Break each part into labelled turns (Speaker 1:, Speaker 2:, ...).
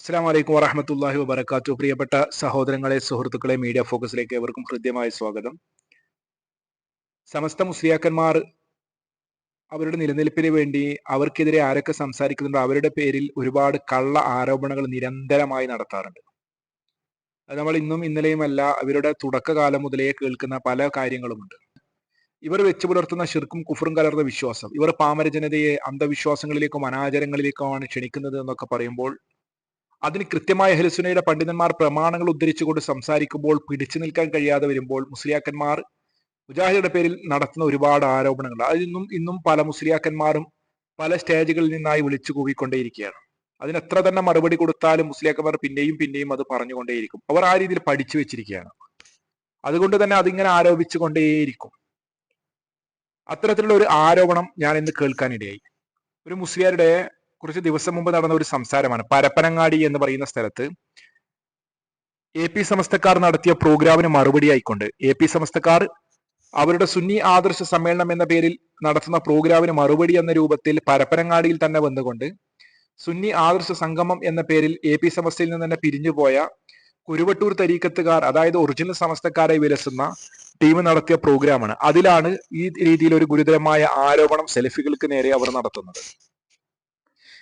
Speaker 1: അസ്സാം വലൈക്കും വറഹമത്തല്ലാഹി വബർക്കാത്തു പ്രിയപ്പെട്ട സഹോദരങ്ങളെ സുഹൃത്തുക്കളെ മീഡിയ ഫോക്കസിലേക്ക് ഏവർക്കും ഹൃദ്യമായ സ്വാഗതം. സമസ്ത മുസ്ലിയാക്കന്മാർ അവരുടെ നിലനിൽപ്പിന് വേണ്ടി അവർക്കെതിരെ ആരൊക്കെ സംസാരിക്കുന്നുണ്ടോ അവരുടെ പേരിൽ ഒരുപാട് കള്ള ആരോപണങ്ങൾ നിരന്തരമായി നടത്താറുണ്ട്. അത് നമ്മൾ ഇന്നും ഇന്നലെയുമല്ല അവരുടെ തുടക്കകാലം മുതലേ കേൾക്കുന്ന പല കാര്യങ്ങളുമുണ്ട്. ഇവർ വെച്ചു പുലർത്തുന്ന ശിർക്കും കുഫറും കലർന്ന വിശ്വാസം. ഇവർ പാമര ജനതയെ അന്ധവിശ്വാസങ്ങളിലേക്കും അനാചാരങ്ങളിലേക്കുമാണ് ക്ഷണിക്കുന്നത് എന്നൊക്കെ പറയുമ്പോൾ അതിന് കൃത്യമായ ഹെലുസുനയുടെ പണ്ഡിതന്മാർ പ്രമാണങ്ങൾ ഉദ്ധരിച്ചുകൊണ്ട് സംസാരിക്കുമ്പോൾ പിടിച്ചു നിൽക്കാൻ കഴിയാതെ വരുമ്പോൾ മുസ്ലിയാക്കന്മാർ മുജാഹിദുടെ പേരിൽ നടത്തുന്ന ഒരുപാട് ആരോപണങ്ങൾ. അതിന്നും ഇന്നും പല മുസ്ലിയാക്കന്മാരും പല സ്റ്റേജുകളിൽ നിന്നായി വിളിച്ചു കൂവിക്കൊണ്ടേയിരിക്കുകയാണ്. അതിന് എത്ര തന്നെ മറുപടി കൊടുത്താലും മുസ്ലിയാക്കന്മാർ പിന്നെയും പിന്നെയും അത് പറഞ്ഞുകൊണ്ടേയിരിക്കും. അവർ ആ രീതിയിൽ പഠിച്ചു വെച്ചിരിക്കുകയാണ്. അതുകൊണ്ട് തന്നെ അതിങ്ങനെ ആരോപിച്ചുകൊണ്ടേയിരിക്കും. അത്തരത്തിലുള്ള ഒരു ആരോപണം ഞാൻ ഇന്ന് കേൾക്കാനിടയായി ഒരു മുസ്ലിയാരുടെ കുറച്ച് ദിവസം മുമ്പ് നടന്ന ഒരു സംസാരമാണ്. പരപ്പനങ്ങാടി എന്ന് പറയുന്ന സ്ഥലത്ത് എ പി സമസ്തക്കാർ നടത്തിയ പ്രോഗ്രാമിന് മറുപടി ആയിക്കൊണ്ട് എ പി സമസ്തക്കാർ അവരുടെ സുന്നി ആദർശ സമ്മേളനം എന്ന പേരിൽ നടത്തുന്ന പ്രോഗ്രാമിന് മറുപടി എന്ന രൂപത്തിൽ പരപ്പനങ്ങാടിയിൽ തന്നെ വന്നുകൊണ്ട് സുന്നി ആദർശ സംഗമം എന്ന പേരിൽ എ പി സമസ്തയിൽ നിന്ന് തന്നെ പിരിഞ്ഞുപോയ കുരുവട്ടൂർ തരീക്കത്തുകാർ അതായത് ഒറിജിനൽ സമസ്തക്കാരെ വിലസുന്ന ടീം നടത്തിയ പ്രോഗ്രാമാണ്. അതിലാണ് ഈ രീതിയിൽ ഒരു ഗുരുതരമായ ആരോപണം സെൽഫികൾക്ക് നേരെ അവർ നടത്തുന്നത്.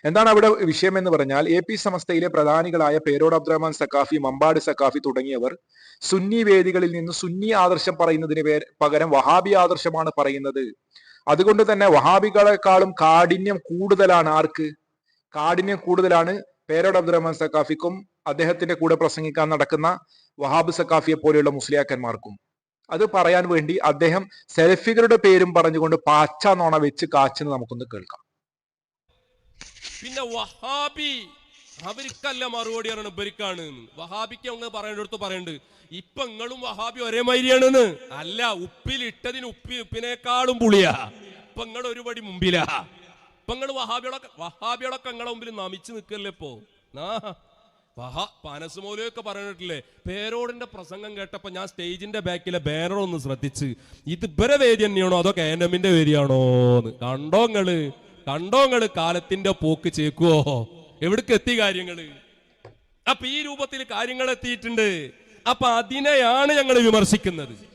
Speaker 1: എന്താണ് അവിടെ വിഷയം എന്ന് പറഞ്ഞാൽ എ പി സമസ്തയിലെ പ്രധാനികളായ പേരോട് അബ്ദുറഹ്മാൻ സക്കാഫി മമ്പാട് സക്കാഫി തുടങ്ങിയവർ സുന്നി വേദികളിൽ നിന്ന് സുന്നി ആദർശം പറയുന്നതിന് പകരം വഹാബി ആദർശമാണ് പറയുന്നത്. അതുകൊണ്ട് തന്നെ വഹാബികളെക്കാളും കാഠിന്യം കൂടുതലാണ് ആർക്ക്? കാഠിന്യം കൂടുതലാണ് പേരോട് അബ്ദുറഹ്മാൻ സക്കാഫിക്കും അദ്ദേഹത്തിന്റെ കൂടെ പ്രസംഗിക്കാൻ നടക്കുന്ന വഹാബ് സക്കാഫിയെ പോലെയുള്ള മുസ്ലിയാക്കന്മാർക്കും. അത് പറയാൻ വേണ്ടി അദ്ദേഹം സെൽഫികളുടെ പേരും പറഞ്ഞുകൊണ്ട് പാച്ച നോണ വെച്ച് കാച്ചെന്ന് നമുക്കൊന്ന് കേൾക്കാം.
Speaker 2: പിന്നെ വഹാബി അവർക്കല്ല മറുപടി പറയണം ഉപരിക്കാണ് വഹാബിക്ക് അങ്ങ് പറയേണ്ടടുത്ത് പറയുന്നുണ്ട് ഇപ്പൊ നിങ്ങളും വഹാബി ഒരേ മാതിരിയാണെന്ന് അല്ല ഉപ്പിലിട്ടതിന് ഉപ്പി ഉപ്പിനേക്കാളും പുളിയാ. ഇപ്പൊ നിങ്ങൾ ഒരുപടി മുമ്പിലാ. ഇപ്പൊ നിങ്ങൾ വഹാബികളൊക്കെ വഹാബികളൊക്കെ നിങ്ങളെ മുമ്പിൽ നമിച്ചു നിൽക്കല്ലേ ഇപ്പോ? വഹാ പാനസുമോലയൊക്കെ പറഞ്ഞിട്ടില്ലേ പേരോടിന്റെ പ്രസംഗം കേട്ടപ്പോ ഞാൻ സ്റ്റേജിന്റെ ബാക്കിലെ ബാനർ ഒന്ന് ശ്രദ്ധിച്ച് ഇത് ഇവരെ വേദി തന്നെയാണോ? അതോ കാനമിന്റെ വേദിയാണോ എന്ന് കണ്ടോ നിങ്ങൾ കണ്ടോ നിങ്ങൾ കാലത്തിന്റെ പോക്ക് ചേക്കുവോ? എവിടേക്ക് എത്തി കാര്യങ്ങൾ അപ്പൊ ഈ രൂപത്തിൽ കാര്യങ്ങൾ എത്തിയിട്ടുണ്ട്. അപ്പൊ അതിനെയാണ് ഞങ്ങൾ വിമർശിക്കുന്നത്.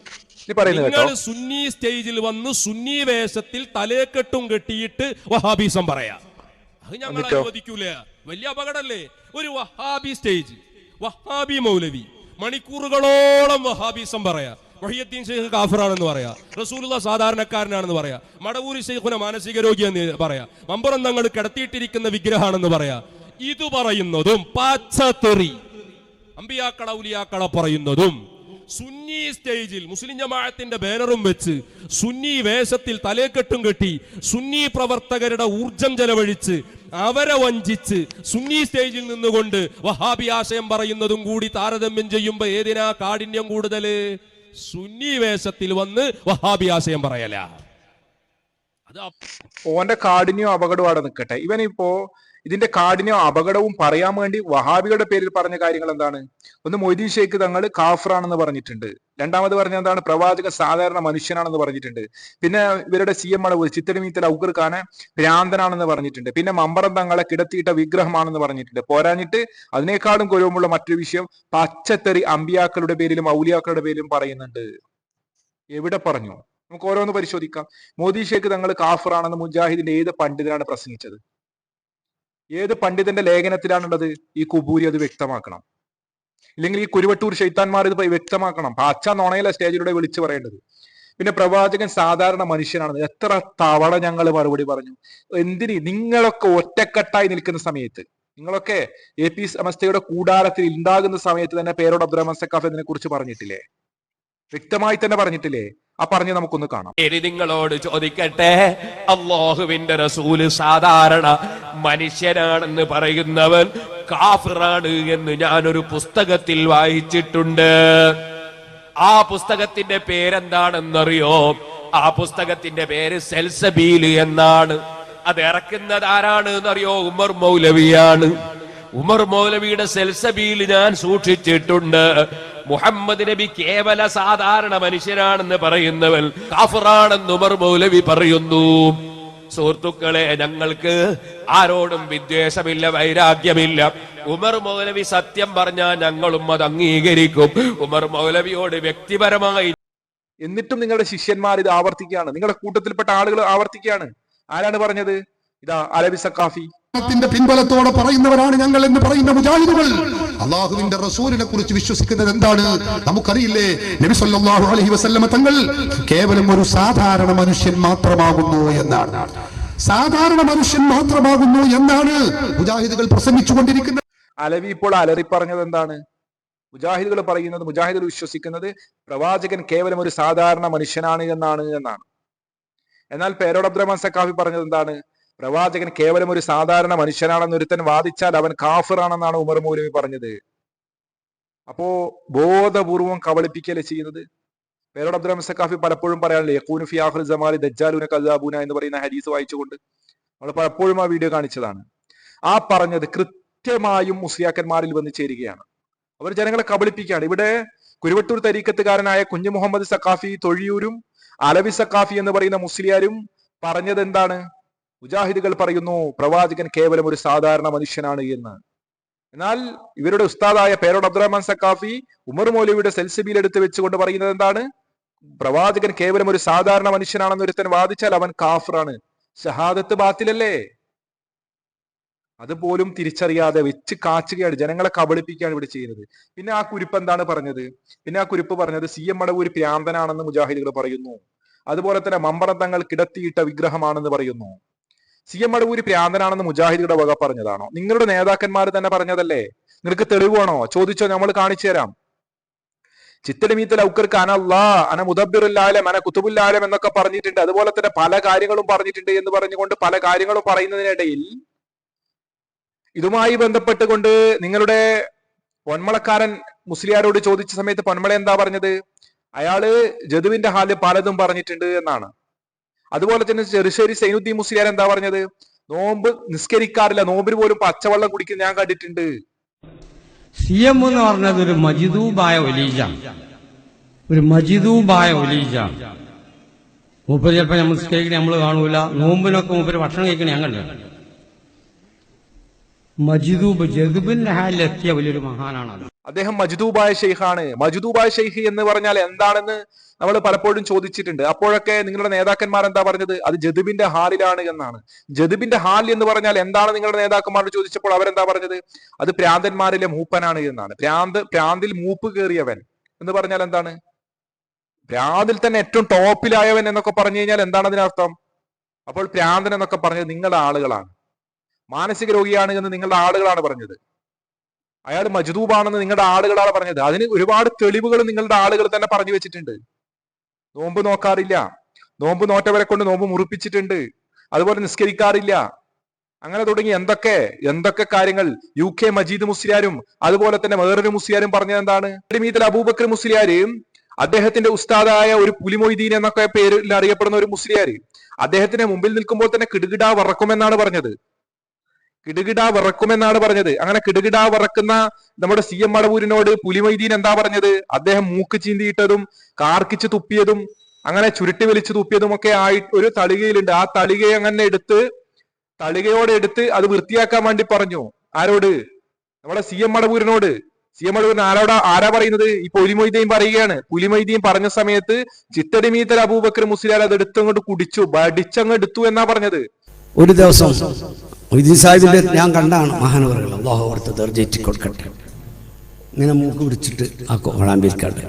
Speaker 2: നിങ്ങൾ സുന്നി സ്റ്റേജിൽ വന്ന് സുന്നി വേഷത്തിൽ തലേക്കെട്ടും കെട്ടിയിട്ട് വഹാബീസം പറയാ. അത് ഞങ്ങൾ? അനുവദിക്കൂല. വലിയ അപകടല്ലേ? ഒരു വഹാബി സ്റ്റേജ്. വഹാബി മൗലവി. മണിക്കൂറുകളോളം വഹാബീസം പറയാ. മൊഹിയദ്ദീൻ ഷെയ്ഖ് കാഫറാണെന്ന് പറയാ. റസൂലുള്ള സാധാരണക്കാരനാണെന്ന് പറയാ. മടവൂരി ഷെയ്ഖുന മാനസിക രോഗി എന്ന് പറയാ. മമ്പുറം തങ്ങൾ കിടത്തിയിട്ടിരിക്കുന്ന വിഗ്രഹമാണെന്ന് പറയാ. ഇത് പറയുന്നതും പച്ചത്തെറി. അമ്പിയാക്കള ഉലിയാക്കള പറയുന്നതും സുന്നി സ്റ്റേജിൽ മുസ്ലിം ജമാഅത്തിന്റെ ബാനറും വെച്ച് സുന്നി വേഷത്തിൽ തലേക്കെട്ടും കെട്ടി സുന്നി പ്രവർത്തകരുടെ ഊർജം ചെലവഴിച്ച് അവരെ വഞ്ചിച്ച് സുന്നി സ്റ്റേജിൽ നിന്നുകൊണ്ട് വഹാബി ആശയം പറയുന്നതും കൂടി താരതമ്യം ചെയ്യുമ്പോ ഏതിനാ കാഠിന്യം കൂടുതൽ? സുന്നി വേഷത്തിൽ വന്ന് വഹാബി ആശയം പറയല. അത്
Speaker 1: ഓന്റെ കാടിനും അപകടമാണ് നിൽക്കട്ടെ ഇവനിപ്പോ ഇതിന്റെ കാഠിന്യവും അപകടവും പറയാൻ വേണ്ടി വഹാബികളുടെ പേരിൽ പറഞ്ഞ കാര്യങ്ങൾ എന്താണ്? ഒന്ന് മൊയ്തീൻ ഷെയ്ഖ് തങ്ങൾ കാഫറാണെന്ന് പറഞ്ഞിട്ടുണ്ട്. രണ്ടാമത് പറഞ്ഞ എന്താണ്? പ്രവാചക സാധാരണ മനുഷ്യനാണെന്ന് പറഞ്ഞിട്ടുണ്ട്. പിന്നെ ഇവരുടെ സി എം അളവ് ചിത്തരമീത്തൽ ഔക്കർ ഖാനെ ഭ്രാന്തനാണെന്ന് പറഞ്ഞിട്ടുണ്ട്. പിന്നെ മമ്പറം തങ്ങളെ കിടത്തിയിട്ട വിഗ്രഹമാണെന്ന് പറഞ്ഞിട്ടുണ്ട്. പോരാഞ്ഞിട്ട് അതിനേക്കാളും ഗൗരവമുള്ള മറ്റൊരു വിഷയം പച്ചത്തെറി അമ്പിയാക്കളുടെ പേരിലും ഔലിയാക്കളുടെ പേരിലും പറയുന്നുണ്ട്. എവിടെ പറഞ്ഞു? നമുക്ക് ഓരോന്ന് പരിശോധിക്കാം. മോദി ഷേഖ് തങ്ങൾ കാഫറാണെന്ന് മുജാഹിദിന്റെ ഏത് പണ്ഡിതനാണ് പ്രസംഗിച്ചത്? ഏത് പണ്ഡിതന്റെ ലേഖനത്തിലാണുള്ളത് ഈ കുബൂരി അത് വ്യക്തമാക്കണം. ഇല്ലെങ്കിൽ ഈ കുരുവട്ടൂർ ഷെയ്ത്താൻമാർ ഇത് വ്യക്തമാക്കണം. പച്ച നുണയിലെ സ്റ്റേജിലൂടെ വിളിച്ചു പറയേണ്ടത്. പിന്നെ പ്രവാചകൻ സാധാരണ മനുഷ്യനാണ്. എത്ര തവണ ഞങ്ങൾ മറുപടി പറഞ്ഞു. എന്തിന്? നിങ്ങളൊക്കെ ഒറ്റക്കെട്ടായി നിൽക്കുന്ന സമയത്ത്. നിങ്ങളൊക്കെ എ പി സമസ്തയുടെ കൂടാരത്തിൽ ഉണ്ടാകുന്ന സമയത്ത് തന്നെ പേരോട് അബ്ദുറഹ്മാൻ സക്കാഫ് ഇതിനെ കുറിച്ച് പറഞ്ഞിട്ടില്ലേ? വ്യക്തമായി തന്നെ പറഞ്ഞിട്ടില്ലേ? ആ പറഞ്ഞ് നമുക്കൊന്ന് കാണാം.
Speaker 3: ഇനി നിങ്ങളോട് ചോദിക്കട്ടെ അള്ളാഹുവിന്റെ റസൂൽ സാധാരണ മനുഷ്യനാണെന്ന് പറയുന്നവൻ കാഫിറാണ് എന്ന് ഞാനൊരു പുസ്തകത്തിൽ വായിച്ചിട്ടുണ്ട്. ആ പുസ്തകത്തിന്റെ പേരെന്താണെന്നറിയോ? ആ പുസ്തകത്തിന്റെ പേര് സെൽസബീൽ എന്നാണ്. അത് ഇറക്കുന്നത് ആരാണ് എന്നറിയോ ഉമർ മൗലവിയാണ്. ഉമർ മൗലവിയുടെ സെൽസബീൽ ഞാൻ സൂക്ഷിച്ചിട്ടുണ്ട്. മുഹമ്മദ് നബി കേവല സാധാരണ മനുഷ്യരാണെന്ന് പറയുന്നവൻ കാഫറാണെന്ന് ഉമർ മൗലവി പറയുന്നു. സുഹൃത്തുക്കളെ ഞങ്ങൾക്ക് ആരോടും വിദ്വേഷമില്ല വൈരാഗ്യമില്ല. ഉമർ മൗലവി സത്യം പറഞ്ഞാൽ ഞങ്ങളും അത് അംഗീകരിക്കും. ഉമർ മൗലവിയോട് വ്യക്തിപരമായി
Speaker 1: എന്നിട്ടും നിങ്ങളുടെ ശിഷ്യന്മാർ ഇത് ആവർത്തിക്കുകയാണ്. നിങ്ങളുടെ കൂട്ടത്തിൽപ്പെട്ട ആളുകൾ ആവർത്തിക്കുകയാണ്. ആരാണ് പറഞ്ഞത്? ഇതാ അലബി സക്കാഫി
Speaker 4: ത്തിന്റെ പിൻബലത്തോടെ പറയുന്നവരാണ് ഞങ്ങൾ എന്ന് പറയുന്ന മുജാഹിദുകൾ. അള്ളാഹുവിന്റെ റസൂലിനെ കുറിച്ച് വിശ്വസിക്കുന്നത് എന്താണ്? നമുക്കറിയില്ലേ നബി സല്ലല്ലാഹു അലൈഹി വസല്ലമ തങ്ങൾ കേവലം ഒരു സാധാരണ മനുഷ്യൻ മാത്രമാകുന്നു എന്നാണ്. സാധാരണ മനുഷ്യൻ മാത്രമാകുന്നു എന്നാണ് മുജാഹിദുകൾ പ്രസംഗിച്ചുകൊണ്ടിരിക്കുന്നത്.
Speaker 1: അലവി ഇപ്പോൾ അലറി പറഞ്ഞത് എന്താണ്? മുജാഹിദുകൾ പറയുന്നത് മുജാഹിദുകൾ വിശ്വസിക്കുന്നത് പ്രവാചകൻ കേവലം ഒരു സാധാരണ മനുഷ്യനാണ് എന്നാണ് എന്നാണ്. എന്നാൽ പേരോട് അബ്ദുറഹ്മാൻ സക്കാഫി പറഞ്ഞത് എന്താണ്? പ്രവാചകൻ കേവലം ഒരു സാധാരണ മനുഷ്യനാണെന്ന് ഒരുത്തൻ വാദിച്ചാൽ അവൻ കാഫിറാണെന്നാണ് ഉമർ മൗലവി പറഞ്ഞത്. അപ്പോ ബോധപൂർവം കബളിപ്പിക്കല്ലേ ചെയ്യുന്നത്? പേരോട് അബ്ദുറഹ്മാൻ സഖാഫി പലപ്പോഴും പറയാനല്ലേ യക്കൂനുഫി ആഹുൽ ജമാലി ദജ്ജാലുന കസാബൂന എന്ന് പറയുന്ന ഹദീസ് വായിച്ചുകൊണ്ട് നമ്മൾ പലപ്പോഴും ആ വീഡിയോ കാണിച്ചതാണ്. ആ പറഞ്ഞത് കൃത്യമായും മുസ്ലിയാക്കന്മാരിൽ വന്ന് ചേരുകയാണ്. അവർ ജനങ്ങളെ കബളിപ്പിക്കുകയാണ്. ഇവിടെ കുരുവട്ടൂർ തരീക്കത്തുകാരനായ കുഞ്ഞു മുഹമ്മദ് സക്കാഫി തൊഴിയൂരും അലവി സഖാഫി എന്ന് പറയുന്ന മുസ്ലിയാരും പറഞ്ഞത് എന്താണ് മുജാഹിദുകൾ പറയുന്നു പ്രവാചകൻ കേവലം ഒരു സാധാരണ മനുഷ്യനാണ് എന്ന്. എന്നാൽ ഇവരുടെ ഉസ്താദായ പേരോട് അബ്ദുറഹ്മാൻ സക്കാഫി ഉമർ മൗലവിയുടെ സെൽസിബിയിൽ എടുത്തു വെച്ചുകൊണ്ട് പറയുന്നത് എന്താണ്? പ്രവാചകൻ കേവലം ഒരു സാധാരണ മനുഷ്യനാണെന്ന് ഒരുത്തൻ വാദിച്ചാൽ അവൻ കാഫറാണ്. ഷഹാദത്ത് ബാത്തിലല്ലേ? അതുപോലും തിരിച്ചറിയാതെ വെച്ച് കാച്ചുകയാണ് ജനങ്ങളെ കബളിപ്പിക്കുകയാണ് ഇവിടെ ചെയ്യുന്നത്. പിന്നെ ആ കുരിപ്പ് എന്താണ് പറഞ്ഞത്? പിന്നെ ആ കുരിപ്പ് പറഞ്ഞത് സി എം മടവൂർ പ്രാന്തനാണെന്ന് മുജാഹിദുകൾ പറയുന്നു. അതുപോലെ തന്നെ മമ്പറ തങ്ങൾ കിടത്തിയിട്ട വിഗ്രഹമാണെന്ന് പറയുന്നു. സി എം അടവൂരി പ്രാന്തനാണെന്ന് മുജാഹിദുകളുടെ വക പറഞ്ഞതാണോ? നിങ്ങളുടെ നേതാക്കന്മാർ തന്നെ പറഞ്ഞതല്ലേ? നിങ്ങൾക്ക് തെളിവാണോ ചോദിച്ചോ നമ്മൾ കാണിച്ചു തരാം. ചിത്തലിമീത്തൽ ഔക്കർക്ക് അനല്ലാ അന മുദബിറുല്ലാലം അന കുത്തുബുല്ലാലം എന്നൊക്കെ പറഞ്ഞിട്ടുണ്ട്. അതുപോലെ തന്നെ പല കാര്യങ്ങളും പറഞ്ഞിട്ടുണ്ട് എന്ന് പറഞ്ഞുകൊണ്ട് പല കാര്യങ്ങളും പറയുന്നതിനിടയിൽ ഇതുമായി ബന്ധപ്പെട്ടുകൊണ്ട് നിങ്ങളുടെ പൊന്മളക്കാരൻ മുസ്ലിയാരോട് ചോദിച്ച സമയത്ത് പൊന്മള എന്താ പറഞ്ഞത്? അയാൾ ജതുവിന്റെ ഹാൽ പലതും പറഞ്ഞിട്ടുണ്ട് എന്നാണ്. അതുപോലെ തന്നെ ചെറുശ്ശേരി സൈനുദ്ദീൻ മുസ്ലിയാർ എന്താ പറഞ്ഞത്? നോമ്പ് നിസ്കരിക്കാറില്ല നോമ്പിന് പോലും പച്ചവെള്ളം കുടിക്കുന്ന ഞാൻ കണ്ടിട്ടുണ്ട്.
Speaker 5: സി എം എന്ന് പറഞ്ഞത് ഒരു മജിദൂബായ ഒലീജ. ഒരു മജിദൂബായ ഒലീജ. മൂപ്പര് ചിലപ്പോ നമ്മൾ നിസ്കരിക്കണേ നമ്മൾ കാണൂല. നോമ്പിനൊക്കെ മൂപ്പര് ഭക്ഷണം കഴിക്കണേ ഞാൻ കണ്ടു മജിദൂബ് ജദുബിൻ ഹാലിലെത്തിയ വലിയൊരു മഹാനാണ്
Speaker 1: അദ്ദേഹം മജ്ദൂബായ ഷെയ്ഖാണ് മജ്ദൂബായ ഷെയ്ഖ് എന്ന് പറഞ്ഞാൽ എന്താണെന്ന് നമ്മൾ പലപ്പോഴും ചോദിച്ചിട്ടുണ്ട്. അപ്പോഴൊക്കെ നിങ്ങളുടെ നേതാക്കന്മാർ എന്താ പറഞ്ഞത്? അത് ജദുബിന്റെ ഹാലിലാണ് എന്നാണ്. ജദുബിന്റെ ഹാൽ എന്ന് പറഞ്ഞാൽ എന്താണ് നിങ്ങളുടെ നേതാക്കന്മാരോട് ചോദിച്ചപ്പോൾ അവരെന്താ പറഞ്ഞത്? അത് പ്രാന്തന്മാരിലെ മൂപ്പനാണ് എന്നാണ്. പ്രാന്ത് പ്രാന്തിൽ മൂപ്പ് കയറിയവൻ എന്ന് പറഞ്ഞാൽ എന്താണ്? പ്രാന്തിൽ തന്നെ ഏറ്റവും ടോപ്പിലായവൻ എന്നൊക്കെ പറഞ്ഞു കഴിഞ്ഞാൽ എന്താണ് അതിനർത്ഥം? അപ്പോൾ പ്രാന്തൻ എന്നൊക്കെ പറഞ്ഞത് നിങ്ങളുടെ ആളുകളാണ്. മാനസിക രോഗിയാണ് എന്ന് നിങ്ങളുടെ ആളുകളാണ് പറഞ്ഞത്. അയാൾ മജ്ദൂബാണെന്ന് നിങ്ങളുടെ ആളുകളാണ് പറഞ്ഞത്. അതിന് ഒരുപാട് തെളിവുകൾ നിങ്ങളുടെ ആളുകൾ തന്നെ പറഞ്ഞു വെച്ചിട്ടുണ്ട്. നോമ്പ് നോക്കാറില്ല. നോമ്പ് നോറ്റവരെ കൊണ്ട് നോമ്പ് മുറിപ്പിച്ചിട്ടുണ്ട്. അതുപോലെ നിസ്കരിക്കാറില്ല. അങ്ങനെ തുടങ്ങി. എന്തൊക്കെ? എന്തൊക്കെ കാര്യങ്ങൾ? യു കെ മജീദ് മുസ്ലിയാരും അതുപോലെ തന്നെ വേറൊരു മുസ്ലിയാരും പറഞ്ഞത് എന്താണ്? മീതൽ അബൂബക്കർ മുസ്ലിയാര് അദ്ദേഹത്തിന്റെ ഉസ്താദായ ഒരു പുലിമൊയ്തീൻ എന്നൊക്കെ പേരിൽ അറിയപ്പെടുന്ന ഒരു മുസ്ലിയാര് അദ്ദേഹത്തിന്റെ മുമ്പിൽ നിൽക്കുമ്പോൾ തന്നെ കിടുകിടാ വറക്കുമെന്നാണ് പറഞ്ഞത്. കിടുകിട വിറക്കുമെന്നാണ് പറഞ്ഞത്. അങ്ങനെ കിടുകിടാ വിറക്കുന്ന നമ്മുടെ സി എം മടവൂരിനോട് പുലിമൈദീൻ എന്താ പറഞ്ഞത്? അദ്ദേഹം മൂക്ക് ചീന്തിയിട്ടതും കാർക്കിച്ച് തുപ്പിയതും അങ്ങനെ ചുരുട്ടി വലിച്ചു തുപ്പിയതും ഒക്കെ ആയി ഒരു തളികയിലുണ്ട്. ആ തളികയെ അങ്ങനെ എടുത്ത് തളികയോട് എടുത്ത് അത് വൃത്തിയാക്കാൻ വേണ്ടി പറഞ്ഞു. ആരോട്? നമ്മുടെ സി എം മടവൂരിനോട്. സി എം മടവൂരിന് ആരോടാ ആരാ പറയുന്നത്? ഈ പുലിമൊയ്തീൻ പറയുകയാണ്. പുലിമൊയ്തീൻ പറഞ്ഞ സമയത്ത് ചിത്തടിമീത്തൽ അബൂബക്കർ മുസ്ലിയാൽ അത് എടുത്തങ്ങോട്ട് കുടിച്ചു ബടിച്ചങ്ങ് എടുത്തു എന്നാ പറഞ്ഞത്.
Speaker 6: ഒരു ദിവസം മൊയ്തീൻ സാഹിബിന്റെ ഞാൻ കണ്ടാണ് മഹാനവറുകൾ. അള്ളാഹു ഓർത്ത് ദർജയിച്ച് കൊടുക്കട്ടെ. ഇങ്ങനെ മൂക്ക് പിടിച്ചിട്ട് ആ കോളാമ്പിൽക്കാണ്ട്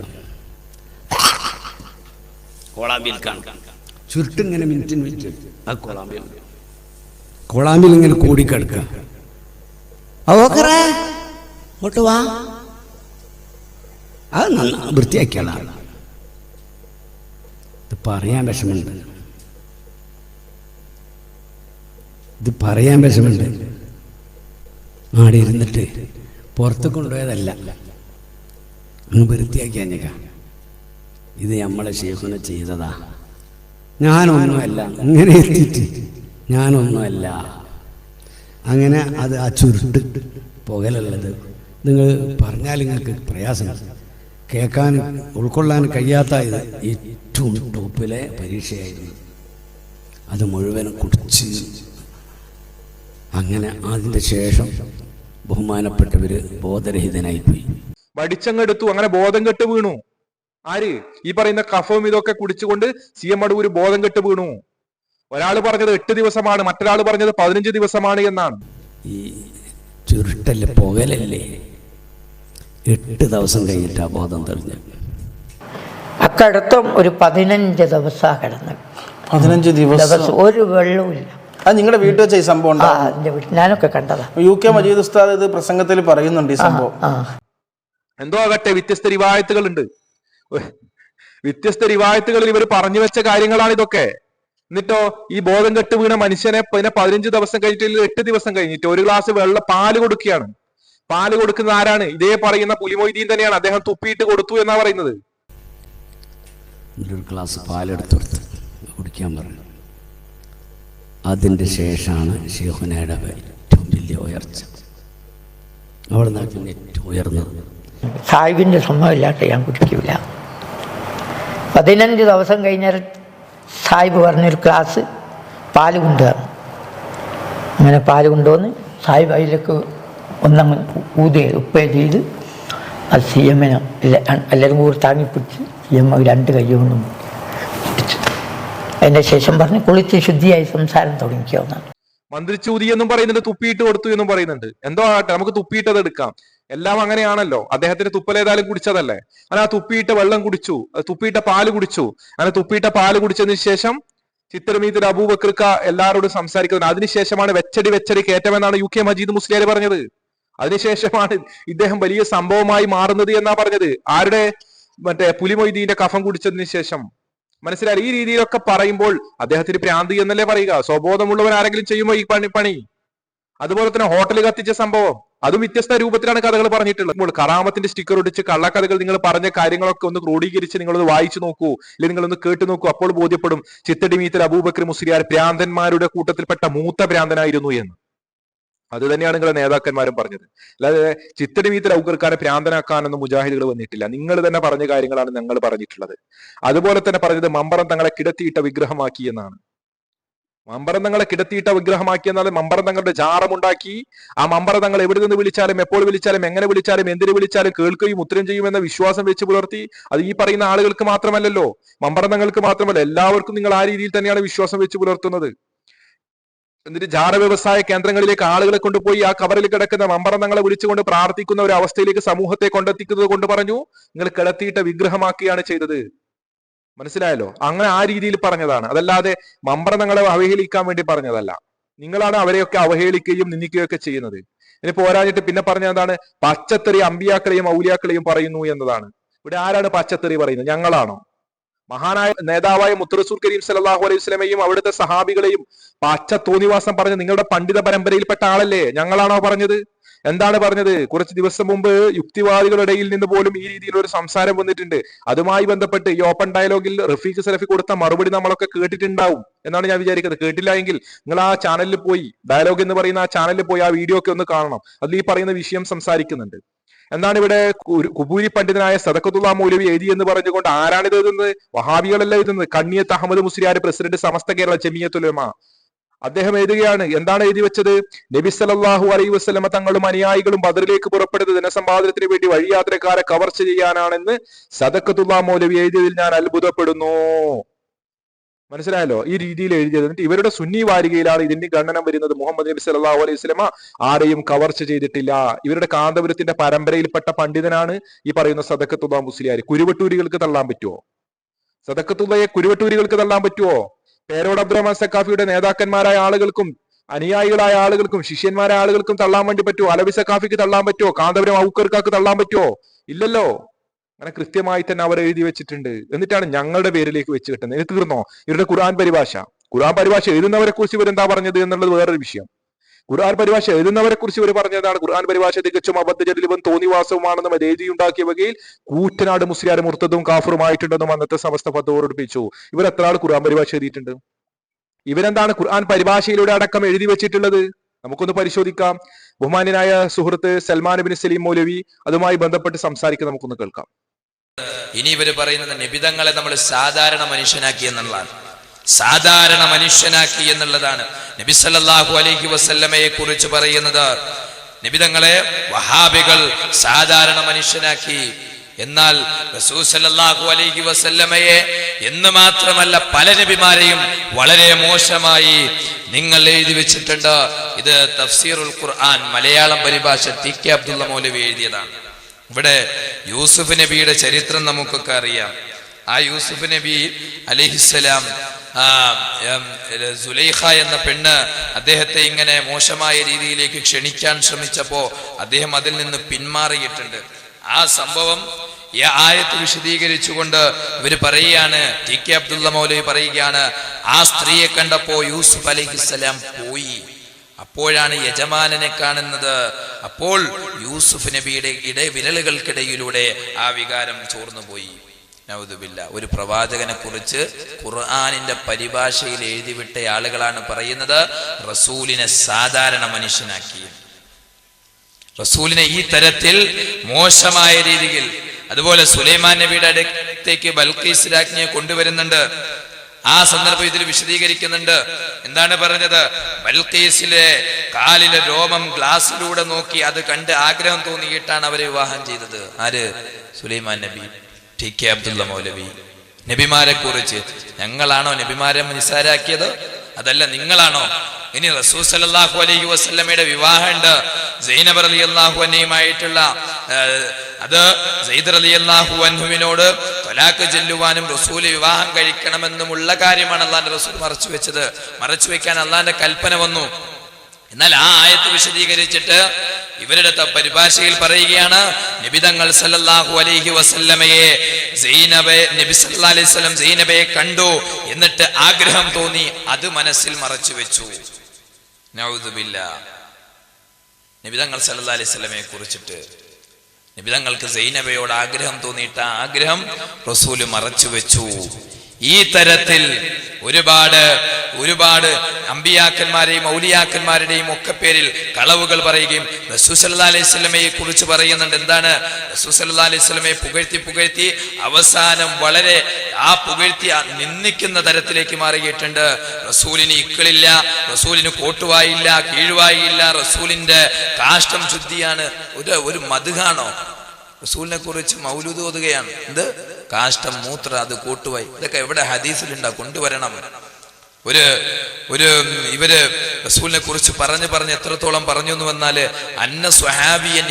Speaker 6: കോളാമ്പിൽക്കാണ്ട് ചുരുട്ടിങ്ങനെ മിനിറ്റിന് മിനിറ്റ്. ആ കോളാമ്പിയിൽ കോളാമ്പിൽ ഇങ്ങനെ കൂടിക്കിടക്കുക അവക്കറേ ഇങ്ങോട്ട് വാ. അത് നന്നാ വൃത്തിയാക്കിയാണ് ഇത് പറയാൻ വിഷമുണ്ട് ഇത് പറയാൻ വിഷമുണ്ട് ആടെ ഇരുന്നിട്ട് പുറത്ത് കൊണ്ടുപോയതല്ല. അങ്ങ് വൃത്തിയാക്കിയാ ഞാൻ ഇത് നമ്മളെ ഷേഖുനെ ചെയ്തതാ. ഞാനൊന്നുമല്ല. ഇങ്ങനെ എത്തിയിട്ട് ഞാനൊന്നുമല്ല. അങ്ങനെ അത് ആ ചുരുട്ട് പുകലുള്ളത്. നിങ്ങൾ പറഞ്ഞാൽ നിങ്ങൾക്ക് പ്രയാസം കേൾക്കാൻ ഉൾക്കൊള്ളാൻ കഴിയാത്ത ഇത് ഏറ്റവും ടോപ്പിലെ പരീക്ഷയായിരുന്നു. അത് മുഴുവനും കുടിച്ച് അങ്ങനെ അതിന്റെ ശേഷം ബഹുമാനപ്പെട്ടവര് ബോധരഹിതനായി പോയി.
Speaker 1: വടിച്ചങ്ങെടുത്തു അങ്ങനെ ബോധം കെട്ട് വീണു. ആര്? ഈ പറയുന്ന കഫവും ഇതൊക്കെ കുടിച്ചുകൊണ്ട് സി എം അടൂര് ബോധം കെട്ട് വീണു. ഒരാൾ പറഞ്ഞത് എട്ട് ദിവസമാണ് മറ്റൊരാൾ പറഞ്ഞത് പതിനഞ്ച് ദിവസമാണ് എന്നാണ്.
Speaker 6: ഈ ചുരുട്ടൽ പുകലല്ലേ? എട്ട് ദിവസം കഴിഞ്ഞിട്ടാ ബോധം തെളിഞ്ഞു
Speaker 7: അക്കടുത്തും ഒരു പതിനഞ്ച് ദിവസമാണ് കിടന്നത്.
Speaker 8: പതിനഞ്ച് ദിവസം.
Speaker 7: ഒരു വെള്ളവും വെള്ളവുമില്ല
Speaker 8: അത് നിങ്ങളുടെ വീട്ടിൽ വെച്ച ഈ സംഭവം
Speaker 7: ആ വീട്ടിൽ ഞാനൊക്കെ കണ്ടതാ.
Speaker 8: യു കെ മജീദ് ഉസ്താദ് ഇത് പ്രസംഗത്തിൽ പറയുന്നുണ്ട് ഈ സംഭവം.
Speaker 7: ആ.
Speaker 1: എന്തോ ആകട്ടെ വ്യത്യസ്ത റിവായത്തുകൾ ഉണ്ട് വ്യത്യസ്ത റിവായത്തുകളിൽ ഇവർ പറഞ്ഞു വെച്ച കാര്യങ്ങളാണ് ഇതൊക്കെ. എന്നിട്ടോ ഈ ബോധം കെട്ട് വീണ മനുഷ്യനെ പിന്നെ പതിനഞ്ച് ദിവസം കഴിഞ്ഞിട്ട് എട്ട് ദിവസം കഴിഞ്ഞിട്ട് ഒരു ഗ്ലാസ് വെള്ള പാൽ കൊടുക്കുകയാണ്. പാൽ കൊടുക്കുന്ന ആരാണ്? ഇതേ പറയുന്ന പുലിമൊയ്തീൻ തന്നെയാണ്. അദ്ദേഹം തുപ്പിയിട്ട് കൊടുത്തു എന്നാ പറയുന്നത്.
Speaker 6: ഒരു ഗ്ലാസ് പാലെടുത്തു കൊടുത്ത് കുടിക്കാൻ പറഞ്ഞു. അതിന്റെ ശേഷമാണ് ഷെയ്ഖുനയുടെ ഏറ്റവും വലിയ ഉയർച്ച. അവിടെ നിന്നാണ് ഏറ്റവും ഉയർന്നത്.
Speaker 7: സാഹിബിന്റെ സമ്മതമില്ലാണ്ട് ഞാൻ കുടിക്കില്ല പതിനഞ്ച് ദിവസം കഴിഞ്ഞാൽ സാഹിബ് പറഞ്ഞൊരു ക്ലാസ് പാൽ കൊണ്ടുവന്നു അങ്ങനെ പാൽ കൊണ്ടുവന്ന് സാഹിബ് അതിലേക്ക് ഒന്നങ്ങ് ഊതി ഉപ്പേ ചെയ്ത് അത് സി എമ്മിനെ എല്ലാവരും കൂടി താങ്ങിപ്പിടിച്ച് സി എം രണ്ട് കൈ കൊണ്ടും അതിന്റെ ശേഷം പറഞ്ഞ് കുളിച്ച് ശുദ്ധിയായി സംസാരം തുടങ്ങിക്കോന്നാണ്
Speaker 1: മന്ത്രിച്ചൂതി എന്നും പറയുന്നുണ്ട് തുപ്പിയിട്ട് കൊടുത്തു എന്നും പറയുന്നുണ്ട്. എന്തോ ആകട്ടെ നമുക്ക് തുപ്പിയിട്ടത് എടുക്കാം. എല്ലാം അങ്ങനെയാണല്ലോ. അദ്ദേഹത്തിന് തുപ്പലേതായാലും കുടിച്ചതല്ലേ? അങ്ങനെ ആ തുപ്പിയിട്ട വെള്ളം കുടിച്ചു തുപ്പിയിട്ട പാൽ കുടിച്ചു. അങ്ങനെ തുപ്പിയിട്ട പാൽ കുടിച്ചതിന് ശേഷം ചിത്രമീത്തിൽ അബൂബക്കർക്ക എല്ലാവരോടും സംസാരിക്കുന്നത് അതിനുശേഷമാണ് വെച്ചടി വെച്ചടി കയറ്റമെന്നാണ് യു കെ മജീദ് മുസ്ലിയാർ പറഞ്ഞത്. അതിനുശേഷമാണ് ഇദ്ദേഹം വലിയ സംഭവമായി മാറുന്നത് എന്നാ പറഞ്ഞത്. ആരുടെ? മറ്റേ പുലിമൊയ്തീന്റെ കഫം കുടിച്ചതിന് ശേഷം. മനസ്സിലായി? ഈ രീതിയിലൊക്കെ പറയുമ്പോൾ അദ്ദേഹത്തിന് ഭ്രാന്തി എന്നല്ലേ പറയുക? സ്വബോധമുള്ളവൻ ആരെങ്കിലും ചെയ്യുമോ ഈ പണി പണി? അതുപോലെ തന്നെ ഹോട്ടൽ കത്തിച്ച സംഭവം. അതും വ്യത്യസ്ത രൂപത്തിലാണ് കഥകൾ പറഞ്ഞിട്ടുള്ളത്. ഇപ്പോൾ കറാമത്തിന്റെ സ്റ്റിക്കർ ഒടിച്ച് കള്ളക്കഥകൾ നിങ്ങൾ പറഞ്ഞ കാര്യങ്ങളൊക്കെ ഒന്ന് ക്രോഡീകരിച്ച് നിങ്ങളൊന്ന് വായിച്ചു നോക്കൂ. അല്ലെങ്കിൽ നിങ്ങളൊന്ന് കേട്ടു നോക്കൂ. അപ്പോൾ ബോധ്യപ്പെടും ചിത്തടി മീത്തൽ അബൂബക്കർ മുസ്ലിയാർ ഭ്രാന്തന്മാരുടെ കൂട്ടത്തിൽപ്പെട്ട മൂത്ത ഭ്രാന്തനായിരുന്നു എന്ന്. അത് തന്നെയാണ് നിങ്ങളുടെ നേതാക്കന്മാരും പറഞ്ഞത്. അല്ലാതെ ചിത്തടി മീത്തൽ ഔക്കർക്കാരെ ഭ്രാന്തനാക്കാനൊന്നും മുജാഹിദുകൾ വന്നിട്ടില്ല. നിങ്ങൾ തന്നെ പറഞ്ഞ കാര്യങ്ങളാണ് ഞങ്ങൾ പറഞ്ഞിട്ടുള്ളത്. അതുപോലെ തന്നെ പറഞ്ഞത് മമ്പറം തങ്ങളെ കിടത്തിയിട്ട വിഗ്രഹമാക്കി എന്നാണ്. മമ്പറം തങ്ങളെ കിടത്തിയിട്ട വിഗ്രഹമാക്കി എന്നാൽ മമ്പറം തങ്ങളുടെ ജാറമുണ്ടാക്കി ആ മമ്പറം തങ്ങൾ എവിടെ നിന്ന് വിളിച്ചാലും എപ്പോൾ വിളിച്ചാലും എങ്ങനെ വിളിച്ചാലും എന്തിനു വിളിച്ചാലും കേൾക്കുകയും ഉത്തരം ചെയ്യുമെന്ന വിശ്വാസം വെച്ച് പുലർത്തി അത് ഈ പറയുന്ന ആളുകൾക്ക് മാത്രമല്ലല്ലോ. മമ്പറം തങ്ങൾക്ക് മാത്രമല്ല എല്ലാവർക്കും നിങ്ങൾ ആ രീതിയിൽ തന്നെയാണ് വിശ്വാസം വെച്ച് പുലർത്തുന്നത്. എന്നിട്ട് ജാറ വ്യവസായ കേന്ദ്രങ്ങളിലേക്ക് ആളുകളെ കൊണ്ടുപോയി ആ കവറിൽ കിടക്കുന്ന മമ്പറന്നങ്ങളെ വിളിച്ചുകൊണ്ട് പ്രാർത്ഥിക്കുന്ന ഒരു അവസ്ഥയിലേക്ക് സമൂഹത്തെ കൊണ്ടെത്തിക്കുന്നത് കൊണ്ട് പറഞ്ഞു നിങ്ങൾ കിടത്തിയിട്ട് വിഗ്രഹമാക്കിയാണ് ചെയ്തത്. മനസ്സിലായല്ലോ? അങ്ങനെ ആ രീതിയിൽ പറഞ്ഞതാണ്. അതല്ലാതെ മമ്പറന്നങ്ങളെ അവഹേളിക്കാൻ വേണ്ടി പറഞ്ഞതല്ല. നിങ്ങളാണ് അവരെയൊക്കെ അവഹേളിക്കുകയും നിന്ദിക്കുകയൊക്കെ ചെയ്യുന്നത്. ഇനി പോരാഞ്ഞിട്ട് പിന്നെ പറഞ്ഞ എന്താണ്? പച്ചത്തെറി അമ്പിയാക്കളെയും ഔലിയാക്കളെയും പറയുന്നു എന്നതാണ്. ഇവിടെ ആരാണ് പച്ചത്തെറി പറയുന്നത്? ഞങ്ങളാണോ? മഹാനായ നേതാവായ മുത്തറസൂർ കരീം സലാഹു അലൈഹി സ്വലമയും അവിടുത്തെ സഹാബികളെയും പാച്ച തോന്നിവാസം പറഞ്ഞു നിങ്ങളുടെ പണ്ഡിത പരമ്പരയിൽപ്പെട്ട ആളല്ലേ? ഞങ്ങളാണോ പറഞ്ഞത്? എന്താണ് പറഞ്ഞത്? കുറച്ച് ദിവസം മുമ്പ് യുക്തിവാദികളുടെ ഇടയിൽ നിന്ന് പോലും ഈ രീതിയിൽ ഒരു സംസാരം വന്നിട്ടുണ്ട്. അതുമായി ബന്ധപ്പെട്ട് ഈ ഓപ്പൺ ഡയലോഗിൽ റഫീഖ് സലഫി കൊടുത്ത മറുപടി നമ്മളൊക്കെ കേട്ടിട്ടുണ്ടാവും എന്നാണ് ഞാൻ വിചാരിക്കുന്നത്. കേട്ടില്ല എങ്കിൽ നിങ്ങൾ ആ ചാനലിൽ പോയി ഡയലോഗ് എന്ന് പറയുന്ന ആ ചാനലിൽ പോയി ആ വീഡിയോ ഒക്കെ ഒന്ന് കാണണം. അതിൽ ഈ പറയുന്ന വിഷയം സംസാരിക്കുന്നുണ്ട്. എന്താണ് ഇവിടെ കുബൂരി പണ്ഡിതനായ സദക്കത്തുള്ള മൗലവി എഴുതി എന്ന് പറഞ്ഞുകൊണ്ട് ആരാണ് ഇത് എഴുതുന്നത്? വഹാബികളല്ല എഴുതുന്നത്. കണ്ണിയത്ത് അഹമ്മദ് മുസ്ലിയാർ പ്രസിഡന്റ് സമസ്ത കേരള ജമിയത്തുലമ അദ്ദേഹം എഴുതുകയാണ് എന്താണ് എഴുതി വെച്ചത്? നബി സല്ലല്ലാഹു അലൈ വസല്ലമ തങ്ങളും അനുയായികളും ബദറിലേക്ക് പുറപ്പെടുന്ന ധനസമ്പാദനത്തിന് വേണ്ടി വഴിയാത്രക്കാരെ കവർച്ച ചെയ്യാനാണെന്ന് സദക്കത്തുള്ള മൗലവി എഴുതിയതിൽ ഞാൻ അത്ഭുതപ്പെടുന്നു. മനസ്സിലായല്ലോ? ഈ രീതിയിൽ എഴുതിയത്. എന്നിട്ട് ഇവരുടെ സുന്നി വാരികയിലാണ് ഇതിന്റെ ഖണ്ഡനം വരുന്നത്. മുഹമ്മദ് നബി സല്ലല്ലാഹു അലൈഹി സ്വലമ ആരെയും കവർച്ച ചെയ്തിട്ടില്ല. ഇവരുടെ കാന്തപുരത്തിന്റെ പരമ്പരയിൽപ്പെട്ട പണ്ഡിതനാണ് ഈ പറയുന്ന സദക്കത്തുള്ള മുസ്ലിയാർ കുരുവട്ടൂരികൾക്ക് തള്ളാൻ പറ്റുമോ സദക്കത്തുള്ളയെ കുരുവട്ടൂരികൾക്ക് തള്ളാൻ പറ്റുമോ പേരോട് അബ്ദുറഹ്മാൻ സക്കാഫിയുടെ നേതാക്കന്മാരായ ആളുകൾക്കും അനുയായികളായ ആളുകൾക്കും ശിഷ്യന്മാരായ ആളുകൾക്കും തള്ളാൻ വേണ്ടി പറ്റുമോ അലബി സക്കാഫിക്ക് തള്ളാൻ പറ്റുമോ കാന്തപുരം ഔക്കർക്കാക്ക് തള്ളാൻ പറ്റുമോ ഇല്ലല്ലോ. അങ്ങനെ കൃത്യമായി തന്നെ അവർ എഴുതി വെച്ചിട്ടുണ്ട്. എന്നിട്ടാണ് ഞങ്ങളുടെ പേരിലേക്ക് വെച്ച് കിട്ടുന്നത്. ഇത് തീർന്നോ? ഇവരുടെ ഖുർആൻ പരിഭാഷ. ഖുർആൻ പരിഭാഷ എഴുതുന്നവരെ കുറിച്ച് ഇവരെന്താ പറഞ്ഞത് എന്നുള്ളത് വേറൊരു വിഷയം. ഖുർആൻ പരിഭാഷ എഴുതുന്നവരെ കുറിച്ച് ഇവർ പറഞ്ഞതാണ് ഖുർആൻ പരിഭാഷ തികച്ചും അബദ്ധജലിലും തോന്നിവാസവുമാണെന്നും എഴുതി ഉണ്ടാക്കിയ വകയിൽ കൂറ്റനാട് മുസ്ലിയാർ മുർത്തതും കാഫറുമായിട്ടുണ്ടെന്നും അന്നത്തെ സമസ്ത പദ്ധതിപ്പിച്ചു ഇവർ എത്ര ആൾ ഖുർആൻ പരിഭാഷ എഴുതിയിട്ടുണ്ട്? ഇവരെന്താണ് ഖുർആൻ പരിഭാഷയിലൂടെ അടക്കം എഴുതി വെച്ചിട്ടുള്ളത്? നമുക്കൊന്ന് പരിശോധിക്കാം. ബഹുമാന്യനായ സുഹൃത്ത് സൽമാൻ ബിൻ സലീം മൗലവി അതുമായി ബന്ധപ്പെട്ട് സംസാരിക്കാൻ നമുക്കൊന്ന് കേൾക്കാം.
Speaker 9: ഇനി ഇവർ പറയുന്നത് നിബിതങ്ങളെ നമ്മൾ സാധാരണ മനുഷ്യനാക്കി എന്നുള്ളതാണ്. സാധാരണ മനുഷ്യനാക്കി എന്നുള്ളതാണ്. നബി സല്ലല്ലാഹു അലൈഹി വസല്ലമയെ കുറിച്ച് പറയുന്നത് നിബിതങ്ങളെ വഹാബികൾ സാധാരണ മനുഷ്യനാക്കി. എന്നാൽ റസൂൽ സല്ലല്ലാഹു അലൈഹി വസല്ലമയെ എന്ന് മാത്രമല്ല പല നബിമാരെയും വളരെ മോശമായി നിങ്ങൾ എഴുതി വെച്ചിട്ടുണ്ട്. ഇത് തഫ്സീറുൽ ഖുർആൻ മലയാളം പരിഭാഷ ടി കെ അബ്ദുള്ള മൗലവി എഴുതിയതാണ്. ഇവിടെ യൂസുഫ് നബിയുടെ ചരിത്രം നമുക്കൊക്കെ അറിയാം. ആ യൂസുഫ് നബി അലിഹിസ്സലാം സുലൈഖ എന്ന പെണ്ണ് അദ്ദേഹത്തെ ഇങ്ങനെ മോശമായ രീതിയിലേക്ക് ക്ഷണിക്കാൻ ശ്രമിച്ചപ്പോ അദ്ദേഹം അതിൽ നിന്ന് പിന്മാറിയിട്ടുണ്ട്. ആ സംഭവം ഈ ആയത്ത് വിശദീകരിച്ചുകൊണ്ട് ഇവർ പറയുകയാണ് ടി കെ അബ്ദുള്ള മൗലവി പറയുകയാണ് ആ സ്ത്രീയെ കണ്ടപ്പോ യൂസുഫ് അലിഹിസ്സലാം പോയി. അപ്പോഴാണ് യജമാനനെ കാണുന്നത്. അപ്പോൾ യൂസുഫ് നബിയുടെ ഇട വിരലുകൾക്കിടയിലൂടെ ആ വികാരം ചോർന്നുപോയി. നൗദുബില്ല ഒരു പ്രവാചകനെ കുറിച്ച് ഖുർആാനിന്റെ പരിഭാഷയിൽ എഴുതിവിട്ട ആളുകളാണ് പറയുന്നത് റസൂലിനെ സാധാരണ മനുഷ്യനാക്കി. റസൂലിനെ ഈ തരത്തിൽ മോശമായ രീതിയിൽ അതുപോലെ സുലൈമാൻ നബിയുടെ അടുത്തേക്ക് ബൽക്കീസ് രാജ്ഞിയെ കൊണ്ടുവരുന്നുണ്ട്. ആ സന്ദർഭം ഇതിൽ വിശദീകരിക്കുന്നുണ്ട്. എന്താണ് പറഞ്ഞത്? ബൽക്കേസിലെ കാലിലെ രോമം ഗ്ലാസ്സിലൂടെ നോക്കി അത് കണ്ട് ആഗ്രഹം തോന്നിയിട്ടാണ് അവരെ വിവാഹം ചെയ്തത്. ആര്? സുലൈമാൻ നബി ടി കെ അബ്ദുള്ള മൗലവി. നബിമാരെ കുറിച്ച് ഞങ്ങളാണോ നബിമാരെ നിസ്സാരാക്കിയത്? അതല്ല നിങ്ങളാണോ? ഇനി റസൂൽ സല്ലല്ലാഹു അലൈഹി വസല്ലമയുടെ വിവാഹമുണ്ട്. സൈനബ് അലി അള്ളാഹു അനയുമായിട്ടുള്ള അത് സൈദ് അലി അള്ളാഹു അൻഹുവിനോട് തൊലാക്ക് ചെല്ലുവാനും റസൂൽ വിവാഹം കഴിക്കണമെന്നുമുള്ള കാര്യമാണ് അള്ളാന്റെ റസൂൽ മറച്ചു വെച്ചത്. മറച്ചു വെക്കാൻ അള്ളാന്റെ കൽപ്പന വന്നു. എന്നാൽ ആ ആയത്ത് വിശദീകരിച്ചിട്ട് ഇവരുടെ പരിഭാഷയിൽ പറയുകയാണ് നിബിതങ്ങൾ സല്ലല്ലാഹു അലൈഹി വസല്ലമയെ സൈനബെ നബി സല്ലല്ലാഹു അലൈഹി വസല്ലം സൈനബയെ കണ്ടു എന്നിട്ട് ആഗ്രഹം തോന്നി അത് മനസ്സിൽ മറച്ചു വെച്ചു. നൗദുബില്ല നിബിതങ്ങൾ സല്ലല്ലാഹു അലൈഹി വസല്ലമയെ കുറിച്ചിട്ട്. നിബിതങ്ങൾക്ക് സൈനബയോട് ആഗ്രഹം തോന്നിയിട്ട് ആഗ്രഹം റസൂൽ മറച്ചു വെച്ചു. ഈ തരത്തിൽ ഒരുപാട് ഒരുപാട് അമ്പിയാക്കന്മാരെയും ഔലിയാക്കന്മാരുടെയും ഒക്കെ പേരിൽ കളവുകൾ പറയുകയും റസൂസല്ലാ അലൈഹി സ്വലമയെ കുറിച്ച് പറയുന്നുണ്ട്. എന്താണ്? റസൂസല്ലാ അലൈഹി സ്വലമയെ പുകഴ്ത്തി പുകഴ്ത്തി അവസാനം വളരെ ആ പുകഴ്ത്തി നിന്ദിക്കുന്ന തരത്തിലേക്ക് മാറിയിട്ടുണ്ട്. റസൂലിന് ഇക്കളില്ല റസൂലിന് കോട്ടുവായില്ല കീഴുവായില്ല റസൂലിന്റെ കാഷ്ടം ശുദ്ധിയാണ്. ഒരു ഒരു മധുഹാണോ? റസൂലിനെ കുറിച്ച് മൗലുതോതുകയാണ് എന്ത്? കാഷ്ടം മൂത്ര അത് കൂട്ടുവായി. ഇതൊക്കെ എവിടെ ഹദീസിലുണ്ടാ? കൊണ്ടുവരണം. ഒരു ഒരു ഇവർ റസൂലിനെ കുറിച്ച് പറഞ്ഞു പറഞ്ഞ് എത്രത്തോളം പറഞ്ഞു എന്ന് വന്നാൽ അന്ന സ്വഹാബിയൻ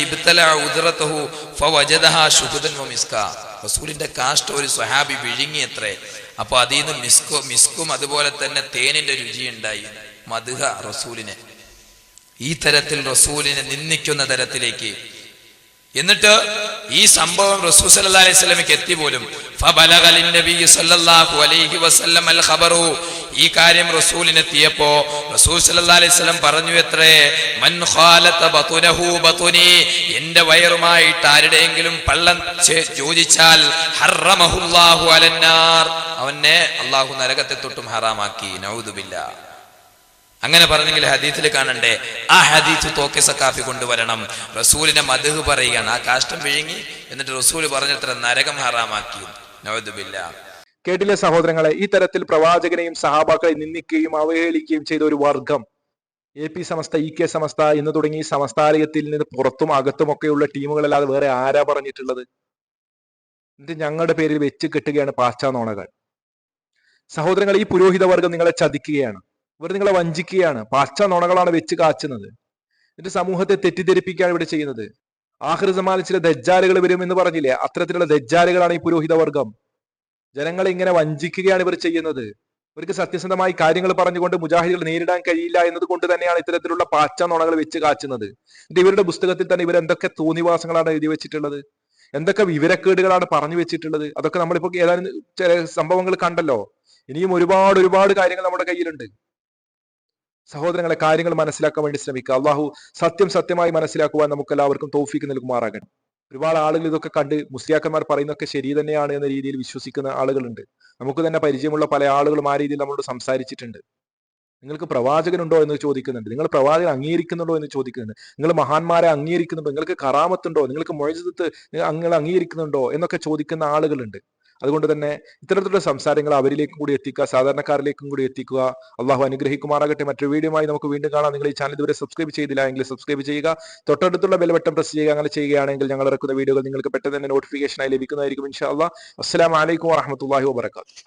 Speaker 9: റസൂലിന്റെ കാഷ്ട ഒരു സ്വഹാബി വിഴുങ്ങി അത്രേ അപ്പൊ അതിൽ നിന്ന് മിസ്കോ മിസ്കും അതുപോലെ തന്നെ തേനിന്റെ രുചി ഉണ്ടായി മധുഹ റസൂലിനെ. ഈ തരത്തിൽ റസൂലിനെ നിന്ദിക്കുന്ന തരത്തിലേക്ക് എന്നിട്ട് ഈ സംഭവം റസൂൽ സല്ലല്ലാഹു അലൈഹി വസല്ലമയ്ക്ക് എത്തി പോലും. ഫബലഗ ലിന്നബി സല്ലല്ലാഹു അലൈഹി വസല്ലം അൽ ഖബറു ഈ കാര്യം റസൂലിനെത്തിയപ്പോ റസൂൽ സല്ലല്ലാഹു അലൈഹി വസല്ലം പറഞ്ഞു എത്രേ? മൻ ഖാലത ബതുനഹു ബതുനി. എന്റെ വയറുമായിട്ട് ആരുടെയെങ്കിലും പള്ളം ചോദിച്ചാൽ യോജിച്ചാൽ ഹറമഹുല്ലാഹു അലന്നാർ. അവനെ അള്ളാഹു നരകത്തെ തൊട്ടും ഹറാമാക്കി. നൗദുബില്ലാ അങ്ങനെ പറഞ്ഞെങ്കിൽ ഹദീത്തിൽ കാണണ്ടേ ആ ഹദീത്ത് തോക്കെ സക്കാഫി കൊണ്ടുവരണം. റസൂലിനെ മധു പറയുകയാണ്. ആ കാഷ്ടം വിഴുങ്ങി എന്നിട്ട് റസൂൽ പറഞ്ഞത്ര നരകം ഹറാമാക്കി നവദുബില്ല
Speaker 1: കേട്ടില്ലേ സഹോദരങ്ങളെ? ഈ തരത്തിൽ പ്രവാചകനെയും സഹാബാക്കളെ നിന്ദിക്കുകയും അവഹേളിക്കുകയും ചെയ്ത ഒരു വർഗം. A P Samastha E K Samastha എന്ന് തുടങ്ങി സമസ്താലയത്തിൽ നിന്ന് പുറത്തും അകത്തും ഒക്കെയുള്ള ടീമുകളല്ലാതെ വേറെ ആരാ പറഞ്ഞിട്ടുള്ളത്? എന്നിട്ട് ഞങ്ങളുടെ പേരിൽ വെച്ച് കെട്ടുകയാണ് പാശ്ചാനോണകൾ സഹോദരങ്ങൾ ഈ പുരോഹിത വർഗം നിങ്ങളെ ചതിക്കുകയാണ്. ഇവർ നിങ്ങളെ വഞ്ചിക്കുകയാണ്. പച്ച നുണകളാണ് വെച്ച് കാച്ചുന്നത്. എന്നിട്ട് സമൂഹത്തെ തെറ്റിദ്ധരിപ്പിക്കുകയാണ് ഇവിടെ ചെയ്യുന്നത്. ആഹൃതമാല ചില ദജ്ജാലുകൾ വരും എന്ന് പറഞ്ഞില്ലേ? അത്തരത്തിലുള്ള ദജ്ജാലുകളാണ് ഈ പുരോഹിത വർഗം ജനങ്ങളെ ഇങ്ങനെ വഞ്ചിക്കുകയാണ് ഇവർ ചെയ്യുന്നത്. ഇവർക്ക് സത്യസന്ധമായി കാര്യങ്ങൾ പറഞ്ഞുകൊണ്ട് മുജാഹിദികൾ നേരിടാൻ കഴിയില്ല എന്നത് കൊണ്ട് തന്നെയാണ് ഇത്തരത്തിലുള്ള പാച്ച നുണകൾ വെച്ച് കാച്ചുന്നത്. എന്നിട്ട് ഇവരുടെ പുസ്തകത്തിൽ തന്നെ ഇവർ എന്തൊക്കെ തോന്നിവാസങ്ങളാണ് എഴുതി വെച്ചിട്ടുള്ളത്? എന്തൊക്കെ വിവരക്കേടുകളാണ് പറഞ്ഞു വെച്ചിട്ടുള്ളത്? അതൊക്കെ നമ്മളിപ്പോ ഏതാനും ചില സംഭവങ്ങൾ കണ്ടല്ലോ. ഇനിയും ഒരുപാട് ഒരുപാട് കാര്യങ്ങൾ നമ്മുടെ കയ്യിലുണ്ട്. സഹോദരങ്ങളെ കാര്യങ്ങൾ മനസ്സിലാക്കാൻ വേണ്ടി ശ്രമിക്കുക. അള്ളാഹു സത്യം സത്യമായി മനസ്സിലാക്കുവാൻ നമുക്ക് എല്ലാവർക്കും തോഫിക്ക് നൽകുമാറാകണം ഒരുപാട് ആളുകൾ ഇതൊക്കെ കണ്ട് മുസ്ലിയാക്കന്മാർ പറയുന്നൊക്കെ ശരി തന്നെയാണ് എന്ന രീതിയിൽ വിശ്വസിക്കുന്ന ആളുകളുണ്ട്. നമുക്ക് തന്നെ പരിചയമുള്ള പല ആളുകളും ആ രീതിയിൽ നമ്മളോട് സംസാരിച്ചിട്ടുണ്ട്. നിങ്ങൾക്ക് പ്രവാചകനുണ്ടോ എന്ന് ചോദിക്കുന്നുണ്ട്. നിങ്ങൾ പ്രവാചകൻ അംഗീകരിക്കുന്നുണ്ടോ എന്ന് ചോദിക്കുന്നുണ്ട്. നിങ്ങൾ മഹാന്മാരെ അംഗീകരിക്കുന്നുണ്ടോ? നിങ്ങൾക്ക് കറാമത്തുണ്ടോ? നിങ്ങൾക്ക് മൊഴിജത്ത് നിങ്ങൾ അംഗീകരിക്കുന്നുണ്ടോ? എന്നൊക്കെ ചോദിക്കുന്ന ആളുകളുണ്ട്. അതുകൊണ്ട് തന്നെ ഇത്തരത്തിലുള്ള സംസാരങ്ങൾ അവരിലേക്കും കൂടി എത്തിക്കുക സാധാരണക്കാരിലേക്കും കൂടി എത്തിക്കുക. അള്ളാഹു അനുഗ്രഹിക്കുമാറാകട്ടെ. മറ്റൊരു വീഡിയോയുമായി നമുക്ക് വീണ്ടും കാണാം. നിങ്ങൾ ഈ ചാനൽ ഇതുവരെ സബ്സ്ക്രൈബ് ചെയ്തില്ല എങ്കിൽ സബ്സ്ക്രൈബ് ചെയ്യുക. തൊട്ടടുത്തുള്ള ബെൽബട്ടൺ പ്രസ് ചെയ്യുക. അങ്ങനെ ചെയ്യുകയാണെങ്കിൽ ഞങ്ങൾ ഇറക്കുന്ന വീഡിയോകൾ നിങ്ങൾക്ക് പെട്ടെന്ന് തന്നെ നോട്ടിഫിക്കേഷനായി ലഭിക്കുന്നതായിരിക്കും ഇൻഷാ അള്ളാഹ് അസ്സലാമു അലൈക്കും വാബർക്കാത്തു